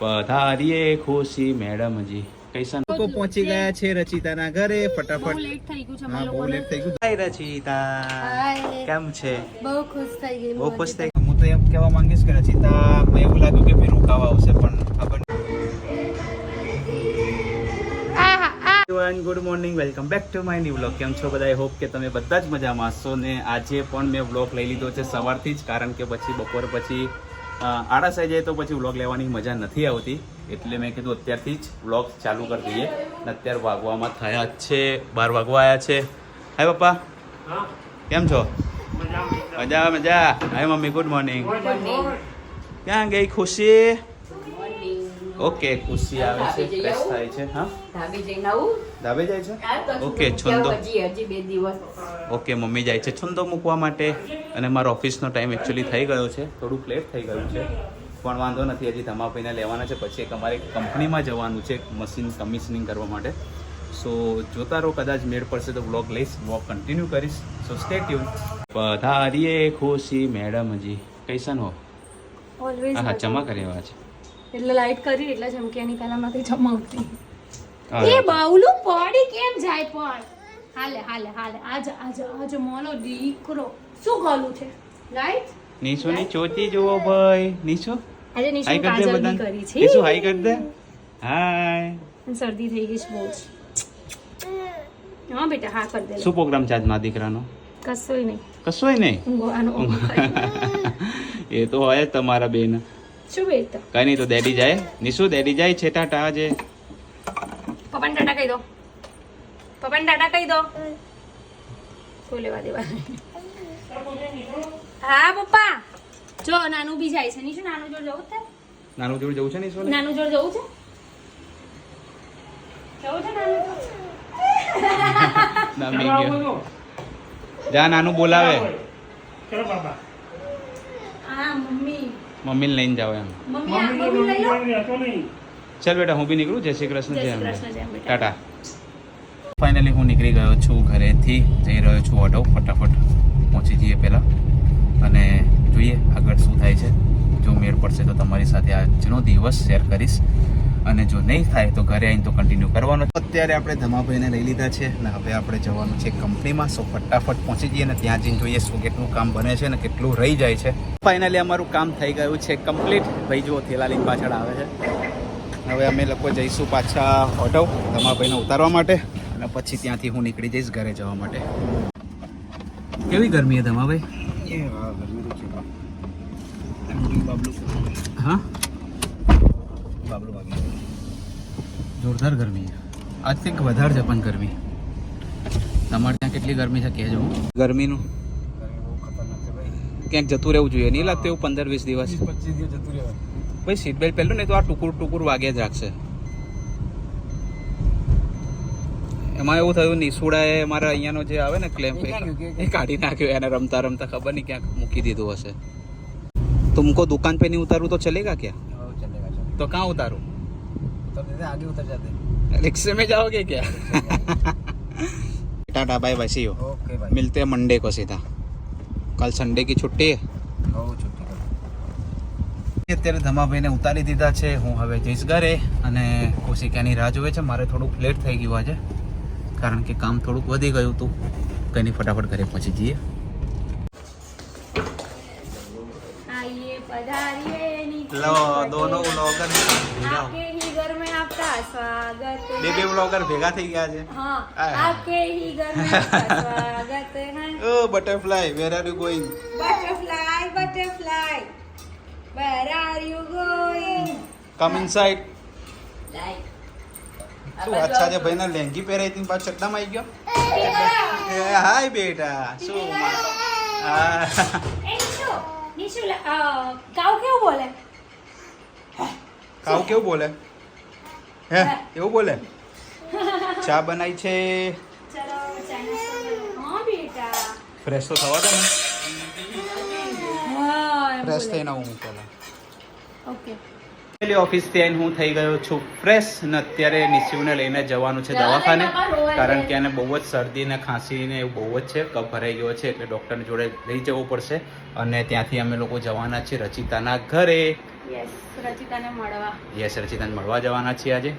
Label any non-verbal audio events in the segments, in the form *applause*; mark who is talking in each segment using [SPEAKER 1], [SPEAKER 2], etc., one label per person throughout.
[SPEAKER 1] પધારીએ ખુશી મેડમજી કૈસા લોકો પહોંચી ગયા છે રચિતાના ઘરે ફટાફટ.
[SPEAKER 2] લેટ થઈ ગયું છે
[SPEAKER 1] હા બહુ લેટ થઈ ગયું. હાય રચિતા. કેમ છે?
[SPEAKER 2] બહુ ખુશ થઈ ગઈ
[SPEAKER 1] બહુ ખુશ થઈ હું તો એમ કહેવા માંગીશ કે રચિતા એવું લાગ્યું કે ભાઈ રોકાવા આવશે પણ ખબર good morning welcome back to my new vlog કેમ છો બધા? આઈ હોપ કે તમે બધા જ મજામાં હશો ને? આજે પણ મેં વ્લોગ લઈ લીધો છે સવારથી જ કારણ કે પછી બપોર પછી આળસ આવી જાય તો પછી વ્લોગ લેવાની મજા નથી આવતી. એટલે મેં કીધું અત્યારથી જ વ્લોગ ચાલુ કરી દઈએ. ને અત્યારે વાગવામાં થયા છે બાર વાગવા આવ્યા છે. હાય પપ્પા. કેમ છો? મજા મજા. હાય મમ્મી ગુડ મોર્નિંગ ક્યાં ગઈ ખુશી? ઓકે ખુશી આવે છે ફ્રેશ થાય છે હા?
[SPEAKER 3] ધાબે જઈને આવું?
[SPEAKER 1] ધાબે જાય છે? ઓકે છંદો.
[SPEAKER 3] હજી બે દિવસ.
[SPEAKER 1] ઓકે મમ્મી જાય છે છંદો મૂકવા માટે. અને મારો ઓફિસનો ટાઈમ એકચ્યુઅલી થઈ ગયો છે. થોડુંક લેટ થઈ ગયું છે. પણ વાંધો નથી હજી ધમાભાઈને લેવાના છે. પછી એક અમારે કંપનીમાં જવાનું છે મશીન કમિશનિંગ કરવા માટે. સો જોતા રહો કદાચ મેળ પડશે તો બ્લોગ લઈશ બ્લોગ કન્ટિન્યુ કરીશ. સો સ્ટે ટ્યુન પધારીએ ખુશી મેડમજી કૈસન હો
[SPEAKER 2] ઓલવેઝ
[SPEAKER 1] હા ચમક રહેવા છે.
[SPEAKER 2] એટલે લાઈટ કરી એટલે એની પહેલા માંથી ચમકતી. એ બાવલું પડી કેમ જાય પણ? હાલે હાલે હાલે. આજ આજ આજ મોનો દીકરો. શું ગોલું છે? રાઈટ
[SPEAKER 1] નીશુની ચોટી જુઓ ભાઈ. નીશુ?
[SPEAKER 2] આજે નિશુ કાજલ કરી છે.
[SPEAKER 1] નીશુ હાઈ કર દે હાય
[SPEAKER 2] શરદી થઈ ગઈ છે બહુ હા બેટા હા કરી દે
[SPEAKER 1] શું પ્રોગ્રામ છે આજ દીકરાનો?
[SPEAKER 2] કશોય નહીં.
[SPEAKER 1] કશોય નહીં? એ તો હોય તમારા બેન.
[SPEAKER 2] શું બેટા?
[SPEAKER 1] કઈ નહીં તો ડેડી જાય. નિશુ ડેડી જાય છે ટાટા આજે.
[SPEAKER 2] પપ્પાને ટાટા કહી દો. પપ્પાને ટાટા કહી દો. કોઈ લેવા દેવા? હા પપ્પા. જો નાનું બી જાય છે. નાનું જોડ જવું છે
[SPEAKER 1] નાનું જોડ જવું છે ને
[SPEAKER 2] નાનું જોડ જવું છે? જવું છે નાનું
[SPEAKER 1] ના ગયો. જા નાનું બોલાવે.
[SPEAKER 2] હા મમ્મી.
[SPEAKER 1] મમ્મીને લઈને જાવ એમ.
[SPEAKER 2] મમ્મી લઈ લો.
[SPEAKER 1] ચાલ બેટા હું બી નીકળું. જય શ્રી કૃષ્ણ
[SPEAKER 2] જય
[SPEAKER 1] જય
[SPEAKER 2] કૃષ્ણ ટાટા.
[SPEAKER 1] ફાઇનલી હું નીકળી ગયો છું ઘરેથી, જઈ રહ્યો છું ઓટો, ફટાફટ પહોંચી જઈએ પહેલાં. અને જોઈએ આગળ શું થાય છે. જો મેળ પડશે તો તમારી સાથે આજનો દિવસ શેર કરીશ. અને જો નહીં થાય તો ઘરે આવીને તો કન્ટિન્યુ કરવાનો અત્યારે આપણે ધમાભાઈને લઈ લીધા છે અને હવે આપણે જવાનું છે કંપનીમાં. સો ફટાફટ પહોંચી જઈએ અને ત્યાં જઈને જોઈએ શું કેટલું કામ બને છે અને કેટલું રહી જાય છે. ફાઇનલી અમારું કામ થઈ ગયું છે કમ્પ્લીટ ભાઈ જો થેલા પાછળ આવે છે. હવે અમે લોકો જઈશું પાછા ઓટો ધમાભાઈને ઉતારવા માટે. અને પછી ત્યાંથી હું નીકળી જઈશ ઘરે જવા માટે. કેવી ગરમી છે. ધમાભાઈ હા? જોરદાર ગરમી છે. આજ કંઈક વધારે છે પણ ગરમી. તમારે ત્યાં કેટલી ગરમી છે કહેજો ગરમીનું? ક્યાંક જતું રહેવું જોઈએ નહીં લાગતું એવું પંદર વીસ દિવસ? પચીસ દિવસ જતું રહેવાય ભાઈ સીટ બેલ્ટ પહેલું નહીં તો આ ટુકુર ટુકુર વાગ્યા જ રાખશે. એમાં એવું થયું નિસુડાએ મારા અહીંયાનો જે આવે ને ક્લેમ એ કાઢી નાખ્યો એને રમતા રમતા ખબર નહીં ક્યાંક મૂકી દીધું હશે तुमको दुकान पे नहीं उतारूं तो चलेगा क्या तो कहाँ उतारूं
[SPEAKER 4] आगे उतर जाते
[SPEAKER 1] रिक्शे में जाओगे क्या tata bye bye see you
[SPEAKER 4] okay भाई
[SPEAKER 1] मिलते हैं मंडे को सीधा कल संडे की छुट्टी है
[SPEAKER 4] हो छुट्टी
[SPEAKER 1] અત્યારે ધમાભાઈને ઉતારી દીધા છે હું હવે જઈશ ઘરે અને ખુશી ક્યાંની રાહ જોવે છે મારે થોડુંક લેટ થઈ ગયું આજે કારણ કે કામ થોડુંક વધી ગયું હતું. કંઈ ફટાફટ ઘરે પહોંચી જઈએ. લો દોનો વ્લોગર બે બે વ્લોગર ભેગા થઈ ગયા છે. હા
[SPEAKER 2] butterfly where are you
[SPEAKER 1] come inside
[SPEAKER 3] like
[SPEAKER 1] શું અચ્છા છે ભાઈને લેંગી પહેરાઈ હતી પાછો ચડ્ડામાં આવી ગયો. એ હાય બેટા શું
[SPEAKER 2] કાવ કેવું બોલે?
[SPEAKER 1] કાવ કેવું બોલે? હે એવું બોલે? ચા બનાવી. છે ફ્રેશ તો થવા દે ને. ફ્રેશ. થઈને હું પહેલાં.
[SPEAKER 2] ઓકે
[SPEAKER 1] પેલી ઓફિસથી આવીને હું થઈ ગયો છું ફ્રેશ ને અત્યારે નિશિવને લઈને જવાનું છે દવાખાને. કારણ કે એને બહુ જ શરદી ને ખાંસી ને એવું બહુ જ છે કફ ભરાઈ ગયો છે એટલે ડૉક્ટરની જોડે લઈ જવું પડશે. અને ત્યાંથી અમે લોકો જવાના છીએ રચિતાના ઘરે.
[SPEAKER 2] યસ રચિતાને મળવા.
[SPEAKER 1] યસ રચિતાને મળવા જવાના છીએ આજે.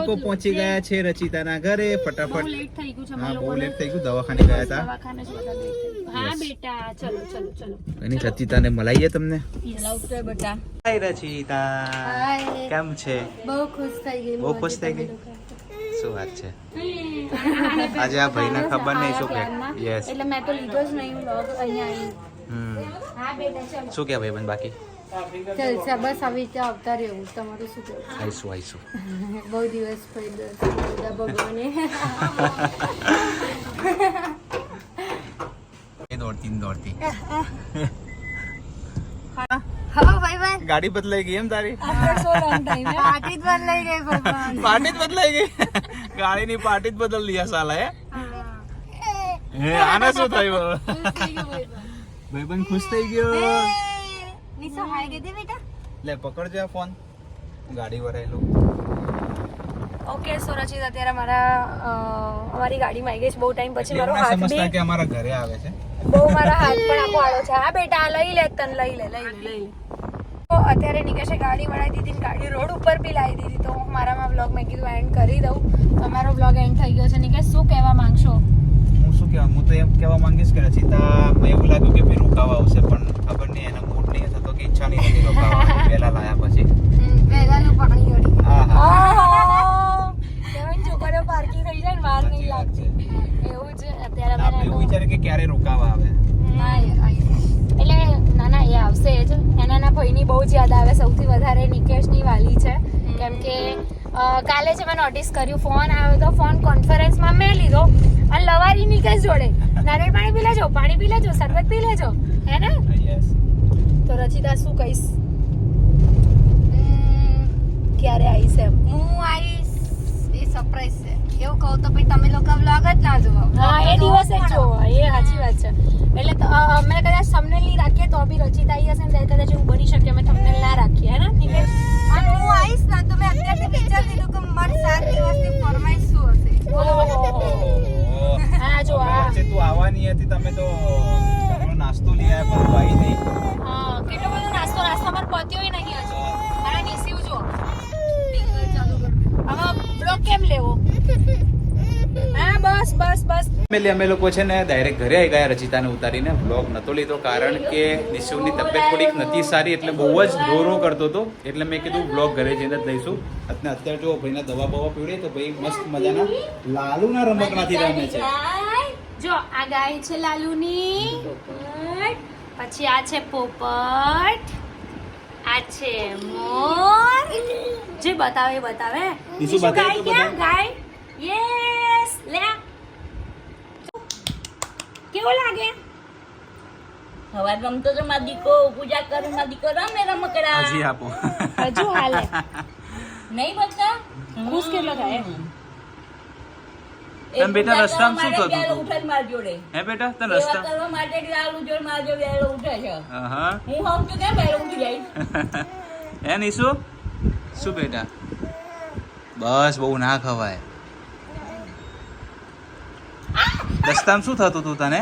[SPEAKER 1] લોકો પહોંચી ગયા છે રચિતાના ઘરે ફટાફટ.
[SPEAKER 2] લેટ થઈ ગયું છે
[SPEAKER 1] હા બહુ લેટ થઈ ગયું દવાખાને ગયા હતા.
[SPEAKER 2] દવાખાને જ બધા લેટ થઈ હા બેટા ચલો ચલો ચલો.
[SPEAKER 1] એની રચિતાને મળાઈએ તમને?
[SPEAKER 3] લાવતો બેટા.
[SPEAKER 1] હાય રચિતા.
[SPEAKER 2] હાય.
[SPEAKER 1] કેમ છે?
[SPEAKER 2] બહુ ખુશ થઈ ગઈ
[SPEAKER 1] બહુ ખુશ થઈ ગઈ? શું વાત છે? *laughs* આજે આ ભાઈને ખબર નહીં શું કે? યસ
[SPEAKER 2] એટલે મેં તો લીધો જ નહીં વ્લોગ અહીંયા આવી
[SPEAKER 1] હમ.
[SPEAKER 2] હા બેટા ચલો.
[SPEAKER 1] શું કે ભાઈ બન બાકી?
[SPEAKER 2] જલસા બસ આવી રીતે આવતા રહેવું તમારું શું કહેવું
[SPEAKER 1] આવીશું આવીશું
[SPEAKER 2] બહુ દિવસ પછી દર્શન લીધા ભગવાને.
[SPEAKER 1] દોડતી દોડતી.
[SPEAKER 2] હા ભાઈ ભાઈ
[SPEAKER 1] ગાડી બદલાઈ ગઈ એમ તારી?
[SPEAKER 2] પાર્ટી જ બદલાઈ ગઈ
[SPEAKER 1] પાર્ટી જ બદલાઈ ગઈ? ગાડીની પાર્ટી જ બદલ દિયા સાલા હે? હે. આને શું થયું? ભાઈબંધ ખુશ થઈ ગયો.
[SPEAKER 2] નિશા હાય કીધી બેટા.
[SPEAKER 1] લે પકડજો આ ફોન. ગાડી વરાયેલું.
[SPEAKER 2] ઓકે સો રચિત અત્યારે મારા અમારી ગાડીમાં આવી ગઈ છે. બહુ ટાઈમ પછી મારો હાથ
[SPEAKER 1] સમજતા
[SPEAKER 2] બી
[SPEAKER 1] કે અમારા ઘરે આવે છે.
[SPEAKER 2] બહુ મારા હાથ પણ આખો આડો છે. હા બેટા આ લઈ લે તને લઈ લે લઈ લે લઈ લે. તો અત્યારે નિકેશે ગાડી વળાવી દીધી ને ગાડી રોડ ઉપર બી લાવી દીધી. તો હું મારામાં બ્લોગ મેં કીધું એન્ડ કરી દઉં. તમારો બ્લોગ એન્ડ થઈ ગયો છે. નિકેશ શું કહેવા માંગશો?
[SPEAKER 1] શું કહેવા હું તો એમ કહેવા માંગીશ કે રચિતા એવું લાગ્યું કે ભાઈ રોકાવા આવશે પણ ખબર નહીં એનો મૂડ નહીં હતો કે ઈચ્છા નહીં હતી રોકાવાની પહેલા લાયા પછી.
[SPEAKER 2] પહેલાનું પાણી અડી
[SPEAKER 1] હા હા.
[SPEAKER 2] કહેવાય પાર્કિંગ થઈ જાય ને વાર નહીં લાગતી. એવું છે અત્યારે
[SPEAKER 1] આપણે એવું વિચારે કે ક્યારે રોકાવા આવે.
[SPEAKER 2] એટલે ના ના એ આવશે જ. એના ભાઈની બહુ જ યાદ આવે સૌથી વધારે નિકેશની વાલી છે. કેમ કે કાલે જ મેં નોટિસ કર્યું ફોન આવ્યો તો ફોન કોન્ફરન્સમાં મેં લીધો અને લવારી નિકેશ જોડે નારિયેળ પાણી પી લેજો પાણી પી લેજો શરબત પી લેજો હે ને? તો રચિતા શું કહીશ? ક્યારે આવીશ એમ?
[SPEAKER 5] હું આવીશ. એ સરપ્રાઈઝ છે. એવું કહું તો પછી તમે લોકો વ્લોગ જ ના જુઓ.
[SPEAKER 2] હા એ દિવસે જ એ સાચી વાત છે. એટલે અમે કદાચ થંબનેલ નહીં રાખીએ તો બી રચિતા આવી હશે ને ત્યારે કદાચ એવું બની શકે અમે થંબનેલ ના રાખીએ હે ને? નિકેશ
[SPEAKER 5] અને હું આવીશ ને તો મેં અત્યારથી વિચારી લીધું કે મારી સાત દિવસની ફરમાઈશ શું હશે? *laughs*
[SPEAKER 2] હા જો આ
[SPEAKER 1] હતી તમે તો નાસ્તો લઈ આવ્યા પણ ભાઈ નહીં.
[SPEAKER 2] હા, કેટલો બધો નાસ્તો? નાસ્તો અમારે પત્યો નહીં હજુ. મારા નીસીવ જો હવે બ્લોક કેમ લેવો? હા બસ બસ બસ.
[SPEAKER 1] ફેમિલી અમે લોકો છે ને ડાયરેક્ટ ઘરે આવી ગયા રચિતાને ઉતારીને. બ્લોગ નતો લીધો કારણ કે નિશુની તબિયત થોડીક નથી સારી એટલે બહુ જ રો રો કરતો હતો. એટલે મેં કીધું બ્લોગ ઘરે જઈને જ લઈશું. અને અત્યારે જો ભાઈને દવા બવા પીવડે તો ભાઈ મસ્ત મજાના લાલુના રમકડાથી રમે છે.
[SPEAKER 2] જો આ ગાય છે લાલુની. પછી આ છે પોપટ. આ છે મોર. જે બતાવે એ બતાવે.
[SPEAKER 1] બીજું
[SPEAKER 2] બીજું
[SPEAKER 1] બતાવે
[SPEAKER 2] ગાય
[SPEAKER 1] તો
[SPEAKER 2] ક્યાં?
[SPEAKER 1] બતાવે.
[SPEAKER 2] ગાય? યસ લે આ. કેવું લાગે?
[SPEAKER 3] હવા રમતો તો મારા દીકો પૂજા કરું મારા દીકો રમે રમકડા
[SPEAKER 1] હજી આપો.
[SPEAKER 2] હજુ હાલે.
[SPEAKER 3] નહીં બચતા
[SPEAKER 2] ખુશ કેટલો થાય
[SPEAKER 3] એ
[SPEAKER 1] એમ બેટા રસ્તામાં શું થતું હતું?
[SPEAKER 3] ઉઠે જ જોડે.
[SPEAKER 1] હે બેટા તને રસ્તા
[SPEAKER 3] કરવા માટે જ આલુ જોડે મારા જોડે વહેલો ઉઠે છે.
[SPEAKER 1] હા
[SPEAKER 3] હું હમ તો કેમ વેલો ઉઠી જાય? *laughs*
[SPEAKER 1] હે નિશુ? શું બેટા? બસ બહુ ના ખવાય. રસ્તામાં શું થતું તું તને?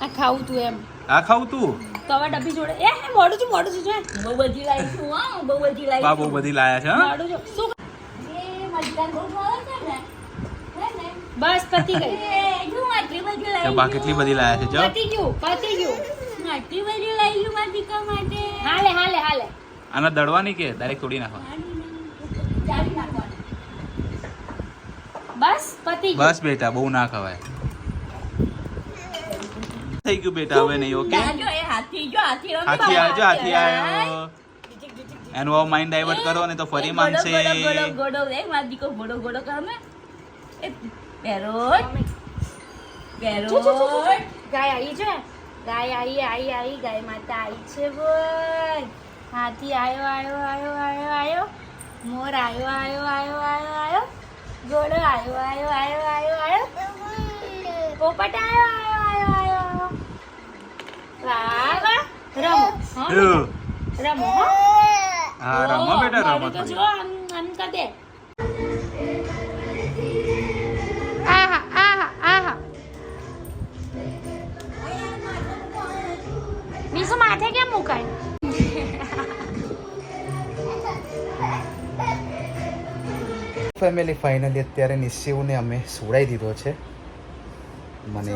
[SPEAKER 2] આ ખાવું તું એમ.
[SPEAKER 1] આ ખાવું તું?
[SPEAKER 2] તવા ડબ્બી જોડે એ એ, છું. જો
[SPEAKER 3] બહુ બધી લાવી છું હા બહુ બધી લાવી
[SPEAKER 1] બા બહુ બધી લાયા છે હા.
[SPEAKER 2] મોઢું જો શું
[SPEAKER 3] એ મજદાર બહુ ભાવે છે ને?
[SPEAKER 2] બસ પતી ગઈ
[SPEAKER 1] બા કેટલી બધી લાયા છે જો
[SPEAKER 2] પતી ગયું પતી ગયું
[SPEAKER 3] આટલી બધી લઈ છું મારા દીકરા માટે
[SPEAKER 2] હાલે હાલે હાલે
[SPEAKER 1] આના દળવાની કે ડાયરેક્ટ તોડી નાખવા
[SPEAKER 2] બસ પતી ગયું
[SPEAKER 1] બસ બેટા બહુ ના ખવાય થઈ ગયું બેટા હવે નહીં ઓકે
[SPEAKER 3] હાથી જો.
[SPEAKER 1] આવજો હાથી આવ્યો એનું માઇન્ડ ડાયવર્ટ કરો ને તો ફરી માંગશે
[SPEAKER 3] ગોડો, ગોડો, ગોડો કરે ને. Parrot, parrot.
[SPEAKER 2] ગાય આવી છે ગાય આવી આવી આવી ગાય માતા આવી છે બોલ હાથી આયો આયો આયો આયો આયો મોર આયો આયો આયો આયો આયો ઘોડો આયો આયો આયો આયો આયો પોપટ આયો આયો આવ્યો આવ્યો વાહ વાહ રમો હા રમો હો
[SPEAKER 1] રમો બેટા રમો
[SPEAKER 2] તો જો આમ આમ કર પાછું માથે કેમ મુકાય?
[SPEAKER 1] ફેમિલી ફાઇનલી અત્યારે નિશ્ચિવને અમે સુડાઈ દીધો છે. મને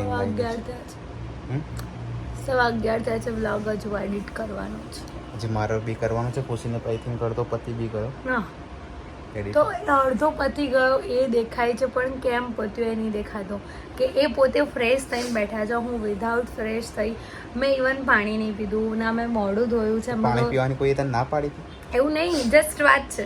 [SPEAKER 2] સવા અગિયાર થાય છે. વ્લોગ હજુ એડિટ કરવાનો છે.
[SPEAKER 1] જે મારો બી કરવાનો છે ખુશીનો આઈ કરતો પતિ બી ગયો.
[SPEAKER 2] હા.
[SPEAKER 1] એડિટ
[SPEAKER 2] તો અડધો પતી ગયો એ દેખાય છે પણ કેમ પત્યો એ નહીં દેખાતો? કે એ પોતે ફ્રેશ થઈને બેઠા છે હું વિધાઉટ ફ્રેશ થઈ મેં ઇવન પાણી નહીં પીધું ના મેં મોઢું ધોયું છે
[SPEAKER 1] પાણી પીવાની કોઈ તને ના પાડી
[SPEAKER 2] એવું નહીં જસ્ટ વાત છે.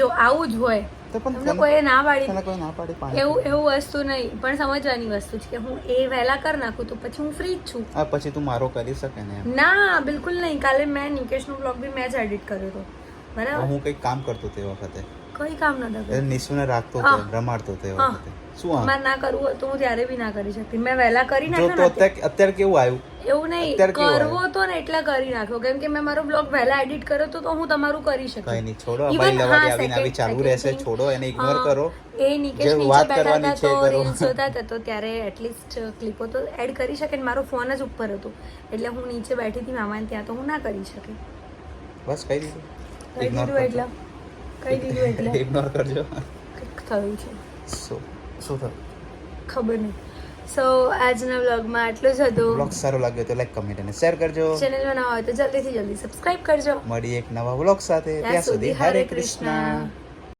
[SPEAKER 2] જો આવું જ હોય
[SPEAKER 1] તો
[SPEAKER 2] તમને
[SPEAKER 1] કોઈ ના પાડી
[SPEAKER 2] એવું એવું વસ્તુ નહીં પણ સમજવાની વસ્તુ છે કે હું એ વહેલા કરી નાખું તો પછી હું ફ્રી જ છું.
[SPEAKER 1] હા પછી તું મારો કરી શકે ને
[SPEAKER 2] ના બિલકુલ નહીં. કાલે મેં નિકેશનો બ્લોગ બી મેં જ એડિટ કર્યો હતો. બરાબર?
[SPEAKER 1] હું કંઈક કામ કરતો તે વખતે.
[SPEAKER 2] કોઈ કામ
[SPEAKER 1] એ
[SPEAKER 2] કર્યું
[SPEAKER 1] નિશુને રાખતો. હતો રમાડતો
[SPEAKER 2] હતો.
[SPEAKER 1] વખતે. શું
[SPEAKER 2] મારે ના કરવું હોય તો હું ત્યારે બી ના કરી શકતી. મેં વહેલા કરી નાખ્યો અત્યારે.
[SPEAKER 1] કેવું આવ્યું?
[SPEAKER 2] એવું નહીં કરવો તો ને એટલે કરી નાખ્યો. કેમ કે મેં મારો બ્લોગ વહેલા એડિટ કર્યો તો તો હું તમારું કરી
[SPEAKER 1] કઈ નહીં છોડો અમારી લવારી આવીને આવી ચાલુ રહેશે છોડો એને ઇગ્નોર કરો.
[SPEAKER 2] એ નિકેશ નીચે
[SPEAKER 1] વાત
[SPEAKER 2] બેઠા
[SPEAKER 1] કરવાની
[SPEAKER 2] હતા
[SPEAKER 1] છે
[SPEAKER 2] તો
[SPEAKER 1] કરો.
[SPEAKER 2] રીલ્સ જોતા હતા તો ત્યારે એટલીસ્ટ ક્લિપો તો એડ કરી શકે ને મારો ફોન જ ઉપર હતો. એટલે હું નીચે બેઠી હતી મામાને ત્યાં તો હું ના કરી શકી.
[SPEAKER 1] બસ કહી દીધું.
[SPEAKER 2] કહી દીધું એટલે? કહી દીધું *laughs* એટલે?
[SPEAKER 1] ઇગ્નોર કરજો.
[SPEAKER 2] કંઈક થયું છે.
[SPEAKER 1] શું? શું થયું?
[SPEAKER 2] ખબર નહીં. સો આજના વ્લોગમાં આટલું જ હતું.
[SPEAKER 1] વ્લોગ સારો લાગ્યો તો લાઈક કમેન્ટ અને શેર કરજો.
[SPEAKER 2] ચેનલમાં નવા હોય તો જલ્દીથી જલ્દી સબસ્ક્રાઇબ કરજો.
[SPEAKER 1] મળી એક નવા વ્લોગ સાથે. ત્યાં સુધી હરે કૃષ્ણ.